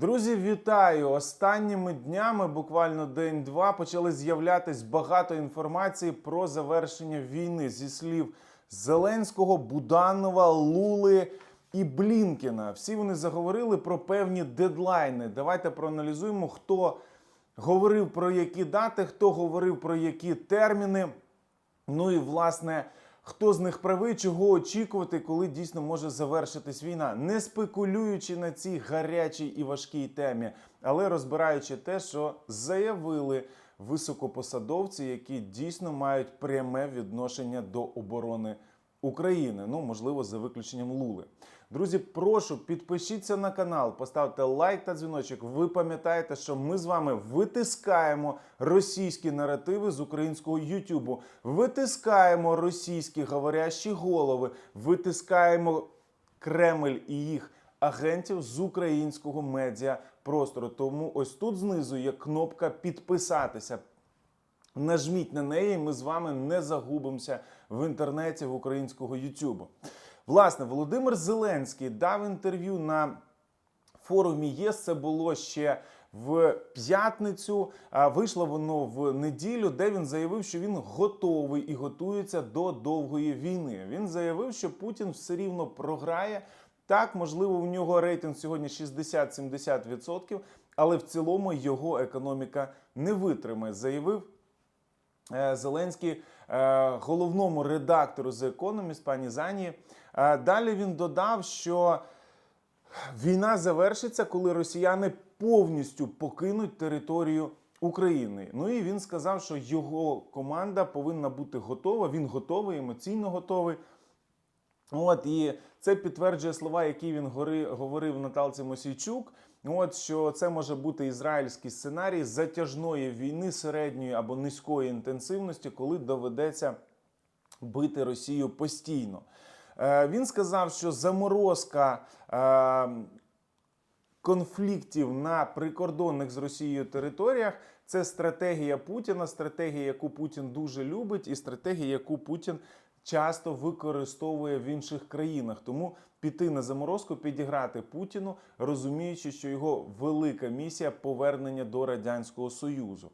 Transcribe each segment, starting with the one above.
Друзі, вітаю! Останніми днями, буквально день-два, почали з'являтись багато інформації про завершення війни зі слів Зеленського, Буданова, Лули і Блінкіна. Всі вони заговорили про певні дедлайни. Давайте проаналізуємо, хто говорив про які дати, хто говорив про які терміни. Ну і власне, хто з них правий, чого очікувати, коли дійсно може завершитись війна, не спекулюючи на цій гарячій і важкій темі, але розбираючи те, що заявили високопосадовці, які дійсно мають пряме відношення до оборони України. Ну, можливо, за виключенням Лули. Друзі, прошу підпишіться на канал, поставте лайк та дзвіночок. Ви пам'ятаєте, що ми з вами витискаємо російські наративи з українського Ютубу, витискаємо російські говорящі голови, витискаємо Кремль і їх агентів з українського медіа простору. Тому ось тут знизу є кнопка підписатися. Нажміть на неї, ми з вами не загубимося в інтернеті в українського Ютубу. Власне, Володимир Зеленський дав інтерв'ю на форумі ЄС. Це було ще в п'ятницю. Вийшло воно в неділю, де він заявив, що він готовий і готується до довгої війни. Він заявив, що Путін все рівно програє. Так, можливо, у нього рейтинг сьогодні 60-70%, але в цілому його економіка не витримає. Заявив е, Зеленський е, головному редактору The Economist, пані Зані. Е, Далі він додав, що війна завершиться, коли росіяни повністю покинуть територію України. Ну і він сказав, що його команда повинна бути готова. Він готовий, емоційно готовий. От і це підтверджує слова, які він гори- говорив Наталці Мосійчук. От що це може бути ізраїльський сценарій затяжної війни середньої або низької інтенсивності, коли доведеться бити Росію постійно. Е, Він сказав, що заморозка е, конфліктів на прикордонних з Росією територіях це стратегія Путіна, стратегія, яку Путін дуже любить, і стратегія, яку Путін часто використовує в інших країнах. Тому піти на заморозку, підіграти Путіну, розуміючи, що його велика місія повернення до радянського союзу.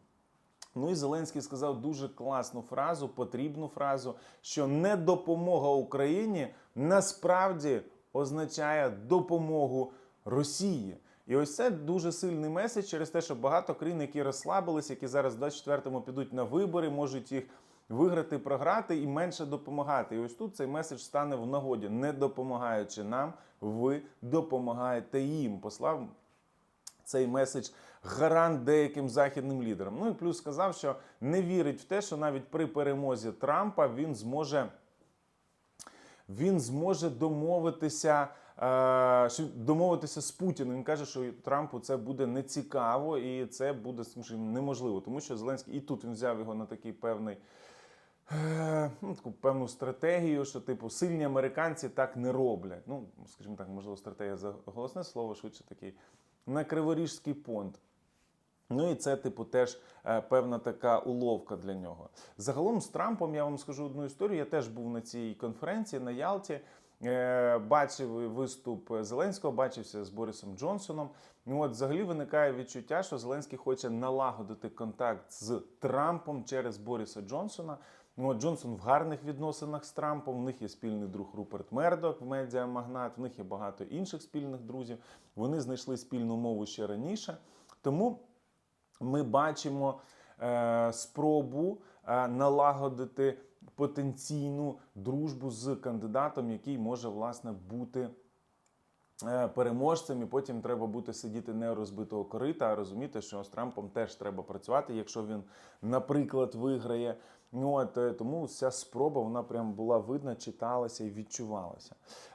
Ну і Зеленський сказав дуже класну фразу, потрібну фразу, що не допомога Україні насправді означає допомогу Росії. І ось це дуже сильний меседж через те, що багато країн, які розслабились, які зараз в 24-му підуть на вибори, можуть їх виграти, програти і менше допомагати. І ось тут цей меседж стане в нагоді. Не допомагаючи нам, ви допомагаєте їм. Послав цей меседж гарант деяким західним лідерам. Ну і плюс сказав, що не вірить в те, що навіть при перемозі Трампа він зможе. Він зможе домовитися, е, домовитися з Путіним. Він каже, що Трампу це буде нецікаво і це буде неможливо, тому що Зеленський і тут він взяв його на такий певний е, ну, таку певну стратегію, що типу сильні американці так не роблять. Ну, скажімо так, можливо, стратегія за голосне слово, швидше такий на криворіжський понт. Ну і це, типу, теж е, певна така уловка для нього. Загалом з Трампом я вам скажу одну історію. Я теж був на цій конференції на Ялті. е, Бачив виступ Зеленського, бачився з Борисом Джонсоном. Ну от взагалі виникає відчуття, що Зеленський хоче налагодити контакт з Трампом через Бориса Джонсона. Ну, от Джонсон в гарних відносинах з Трампом. В них є спільний друг Руперт Мердок, медіамагнат, в них є багато інших спільних друзів. Вони знайшли спільну мову ще раніше. Тому ми бачимо е, спробу е, налагодити потенційну дружбу з кандидатом, який може власне бути. е, Переможцем, і потім треба бути сидіти не розбитого корита, а розуміти, що з Трампом теж треба працювати, якщо він, наприклад, виграє. Ну, от, е, тому ця спроба вона прям була видна, читалася і відчувалася.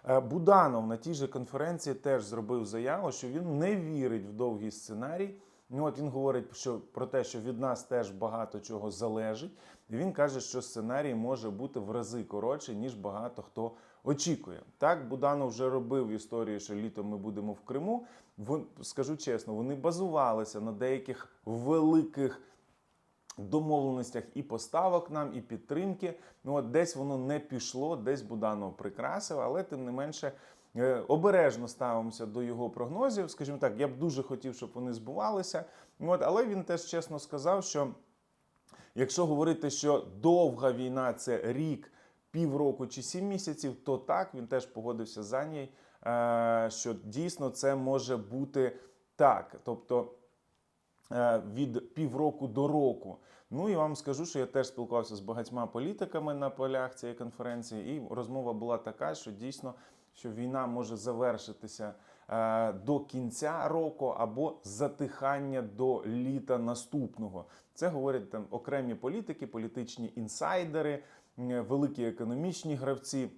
Е, Буданов на тій же конференції теж зробив заяву, що він не вірить в довгий сценарій. Ну, от він говорить що, про те, що від нас теж багато чого залежить. І він каже, що сценарій може бути в рази коротший, ніж багато хто очікує. Так, Буданов вже робив історію, що літом ми будемо в Криму. Вон, скажу чесно, вони базувалися на деяких великих домовленостях і поставок нам, і підтримки. Ну от десь воно не пішло, десь Буданов прикрасив, але тим не менше обережно ставимося до його прогнозів. Скажімо так, я б дуже хотів, щоб вони збувалися. От, але він теж чесно сказав, що якщо говорити, що довга війна це рік, півроку чи сім місяців, то так він теж погодився за ній, е, що дійсно це може бути так. Тобто е, від півроку до року. Ну і вам скажу, що я теж спілкувався з багатьма політиками на полях цієї конференції, і розмова була така, що дійсно що війна може завершитися е, до кінця року або затихання до літа наступного. Це говорять там окремі політики, політичні інсайдери, великі економічні гравці.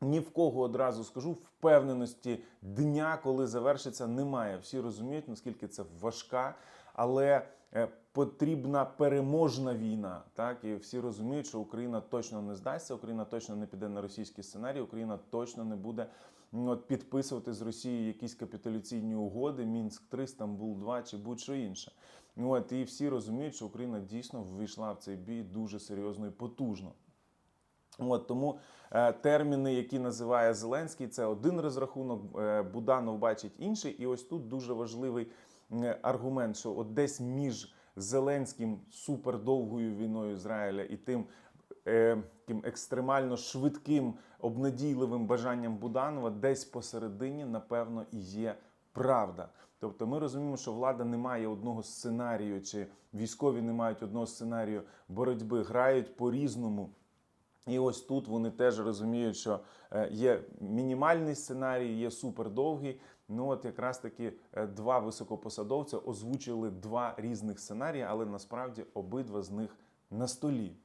Ні в кого одразу скажу впевненості дня, коли завершиться, немає. Всі розуміють, наскільки це важка, але е, потрібна переможна війна. Так і всі розуміють, що Україна точно не здасться, Україна точно не піде на російський сценарій, Україна точно не буде от, підписувати з Росією якісь капітуляційні угоди, Мінськ 3 Стамбул 2 чи будь-що інше. От і всі розуміють, що Україна дійсно ввійшла в цей бій дуже серйозно і потужно. От тому е, терміни, які називає Зеленський, це один розрахунок. е, Буданов бачить інший. І ось тут дуже важливий аргумент, що от десь між Зеленським супердовгою війною Ізраїля і тим е, таким екстремально швидким, обнадійливим бажанням Буданова, десь посередині, напевно, і є правда. Тобто ми розуміємо, що влада не має одного сценарію, чи військові не мають одного сценарію боротьби, грають по-різному. І ось тут вони теж розуміють, що е, є мінімальний сценарій, є супердовгий. Ну от якраз таки е, два високопосадовця озвучили два різних сценарії, але насправді обидва з них на столі.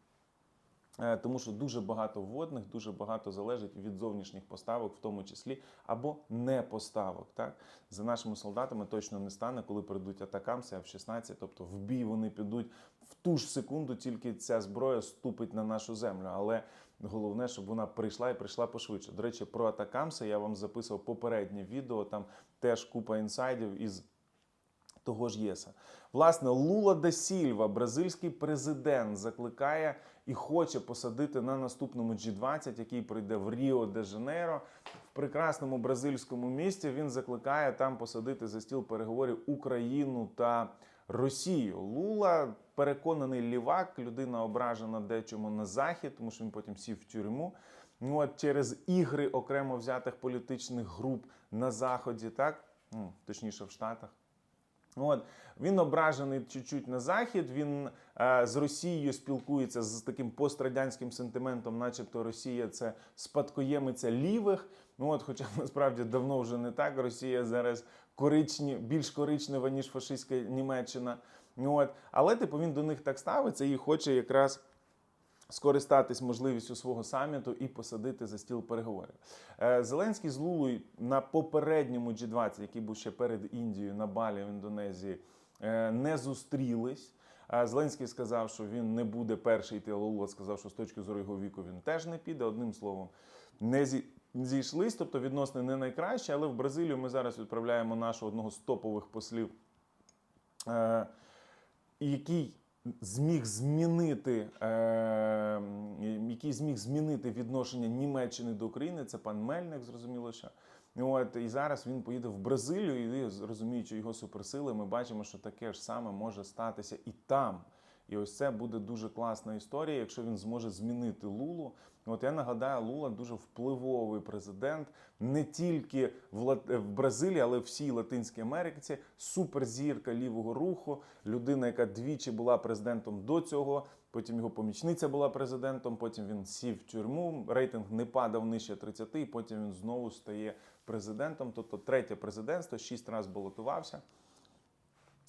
Е, Тому що дуже багато вводних, дуже багато залежить від зовнішніх поставок, в тому числі, або не поставок. Так? За нашими солдатами точно не стане, коли прийдуть атакамси F-16, тобто в бій вони підуть в ту ж секунду, тільки ця зброя ступить на нашу землю. Але головне, щоб вона прийшла і прийшла пошвидше. До речі, про атакамси я вам записував попереднє відео, там теж купа інсайдів із того ж ЄСа. Власне, Лула де Сільва, бразильський президент, закликає і хоче посадити на наступному G20, який пройде в Ріо де Жанейро. В прекрасному бразильському місті він закликає там посадити за стіл переговорів Україну та Росію. Лула переконаний лівак, людина ображена дечому на захід, тому що він потім сів в тюрму. Ну, от через ігри окремо взятих політичних груп на заході, так ну, точніше в Штатах. От він ображений чуть-чуть на захід. Він е, з Росією спілкується з таким пострадянським сентиментом, начебто Росія це спадкоємиця лівих. Ну от, хоча насправді давно вже не так. Росія зараз коричні, більш коричнева ніж фашистська Німеччина. От, але типу він до них так ставиться і хоче якраз скористатись можливістю свого саміту і посадити за стіл переговорів. Е, Зеленський з Лулою на попередньому G20, який був ще перед Індією на Балі в Індонезії, е, не зустрілись. Зеленський сказав, що він не буде перший йти, Лула сказав, що з точки зору його віку він теж не піде. Одним словом, не зі. Зійшлись, тобто відносини не найкращі, але в Бразилію ми зараз відправляємо нашого одного з топових послів, е, який зміг змінити, е, який зміг змінити відношення Німеччини до України. Це пан Мельник, зрозуміло, що. От, і зараз він поїде в Бразилію, і розуміючи його суперсили, ми бачимо, що таке ж саме може статися і там. І ось це буде дуже класна історія, якщо він зможе змінити Лулу. От я нагадаю, Лула дуже впливовий президент не тільки в, Лат... в Бразилії, але в всій Латинській Америці. Суперзірка лівого руху, людина, яка двічі була президентом до цього. Потім його помічниця була президентом. Потім він сів в тюрму. Рейтинг не падав нижче 30, і потім він знову стає президентом. Тобто третє президентство, шість разів балотувався.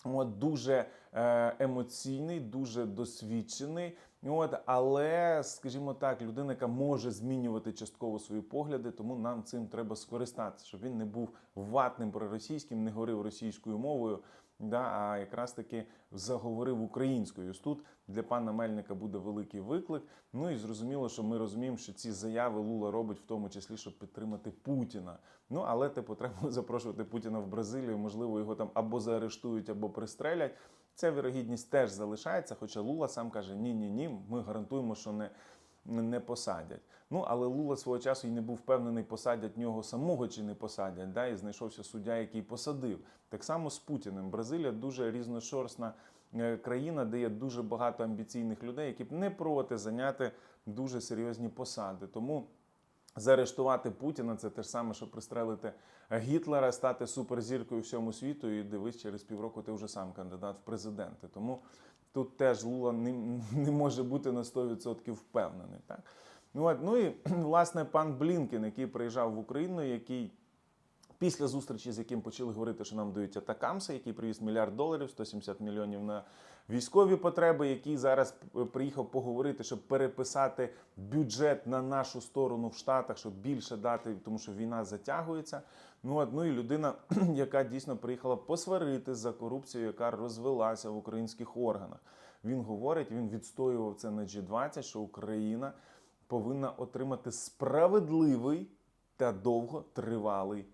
От дуже е, емоційний, дуже досвідчений. От, але, скажімо так, людина, яка може змінювати частково свої погляди, тому нам цим треба скористатися, щоб він не був ватним проросійським, не говорив російською мовою, да, а якраз таки заговорив українською. Ось Тут для пана Мельника буде великий виклик. Ну і зрозуміло, що ми розуміємо, що ці заяви Лула робить в тому числі, щоб підтримати Путіна. Ну але типу треба запрошувати Путіна в Бразилію. Можливо, його там або заарештують, або пристрелять. Ця вірогідність теж залишається. Хоча Лула сам каже: ні, ні, ні, ми гарантуємо, що не не посадять. Ну але Лула свого часу і не був впевнений, посадять нього самого чи не посадять. Да? І знайшовся суддя, який посадив. Так само з Путіним. Бразилія дуже різношорстна е, країна, де є дуже багато амбіційних людей, які б не проти зайняти дуже серйозні посади. Тому заарештувати Путіна це те ж саме, що пристрелити Гітлера, стати суперзіркою всьому світу, і дивись, через півроку ти вже сам кандидат в президенти. Тому тут теж Лула не, не може бути на 100% впевнений. Так? Ну, от, ну і власне пан Блінкен, який приїжджав в Україну, який після зустрічі, з яким почали говорити, що нам дають атакамси, який привіз мільярд доларів, 170 мільйонів на військові потреби, який зараз приїхав поговорити, щоб переписати бюджет на нашу сторону в Штатах, щоб більше дати, тому що війна затягується. Ну, от, ну і людина, яка дійсно приїхала посварити за корупцію, яка розвелася в українських органах. Він говорить, він відстоював це на G20, що Україна повинна отримати справедливий та довготривалий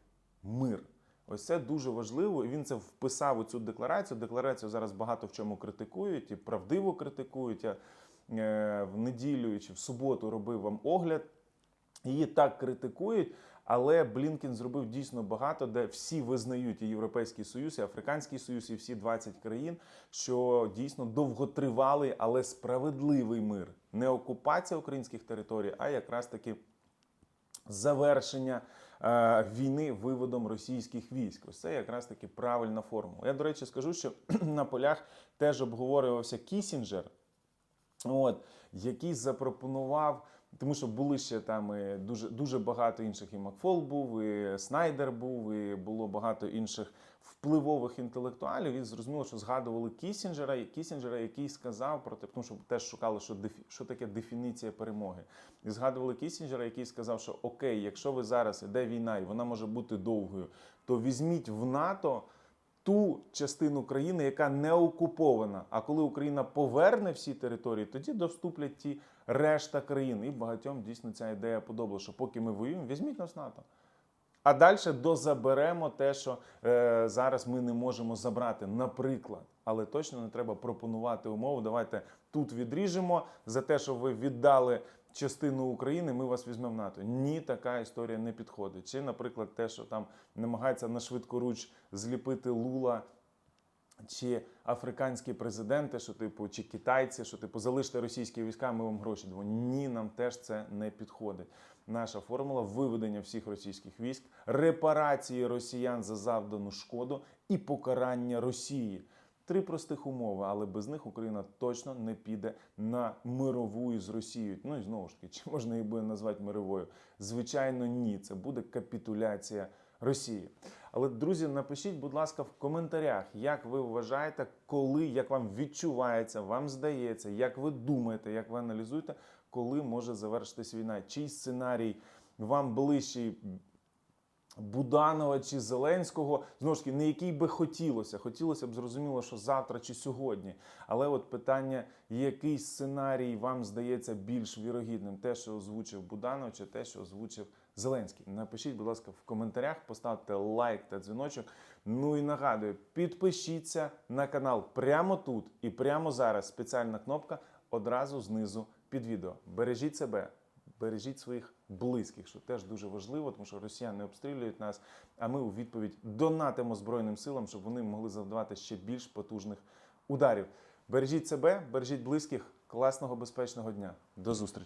мир. Ось це дуже важливо, і він це вписав у цю декларацію. Декларацію зараз багато в чому критикують і правдиво критикують. Я е, в неділю чи в суботу робив вам огляд. Її так критикують, але Блінкен зробив дійсно багато, де всі визнають і Європейський Союз, і Африканський Союз, і всі 20 країн, що дійсно довготривалий, але справедливий мир. Не окупація українських територій, а якраз таки завершення е, війни виводом російських військ. Ось це якраз таки правильна формула. Я, до речі, скажу, що на полях теж обговорювався Кісінджер, от, який запропонував. Тому що були ще там дуже дуже багато інших. І Макфол був, і Снайдер був, і було багато інших впливових інтелектуалів. І зрозуміло, що згадували Кісінджера, Кісінджера, який сказав про те, тому що теж шукали, що дефі, що таке дефініція перемоги. І згадували Кісінджера, який сказав, що окей, якщо ви зараз іде війна, і вона може бути довгою, то візьміть в НАТО ту частину країни, яка не окупована. А коли Україна поверне всі території, тоді доступлять ті решта країн. І багатьом дійсно ця ідея подобалася, що поки ми воюємо, візьміть нас НАТО. А далі дозаберемо те, що е, зараз ми не можемо забрати, наприклад. Але точно не треба пропонувати умову. Давайте тут відріжемо за те, що ви віддали частину України, ми вас візьмемо в НАТО. Ні, така історія не підходить. Чи, наприклад, те, що там намагається на швидкоруч зліпити Лула. Чи африканські президенти, що типу, чи китайці, що типу залиште російські війська, ми вам гроші дамо. Ні, нам теж це не підходить. Наша формула виведення всіх російських військ, репарації росіян за завдану шкоду і покарання Росії. Три простих умови, але без них Україна точно не піде на мирову із Росією. Ну і знову ж таки, чи можна її буде назвати мировою? Звичайно, ні. Це буде капітуляція Росії. Але друзі, напишіть, будь ласка, в коментарях, як ви вважаєте, коли як вам відчувається, вам здається, як ви думаєте, як ви аналізуєте, коли може завершитись війна? Чий сценарій вам ближчий? Буданова чи Зеленського, знову ж таки, не який би хотілося. Хотілося б зрозуміло, що завтра чи сьогодні. Але от питання, який сценарій вам здається більш вірогідним? Те, що озвучив Буданов, чи те, що озвучив Зеленський? Напишіть, будь ласка, в коментарях, поставте лайк та дзвіночок. Ну і нагадую, підпишіться на канал прямо тут і прямо зараз. Спеціальна кнопка одразу знизу під відео. Бережіть себе. Бережіть своїх близьких, що теж дуже важливо, тому що росіяни обстрілюють нас. А ми у відповідь донатимо Збройним силам, щоб вони могли завдавати ще більш потужних ударів. Бережіть себе, бережіть близьких. Класного безпечного дня. До зустрічі!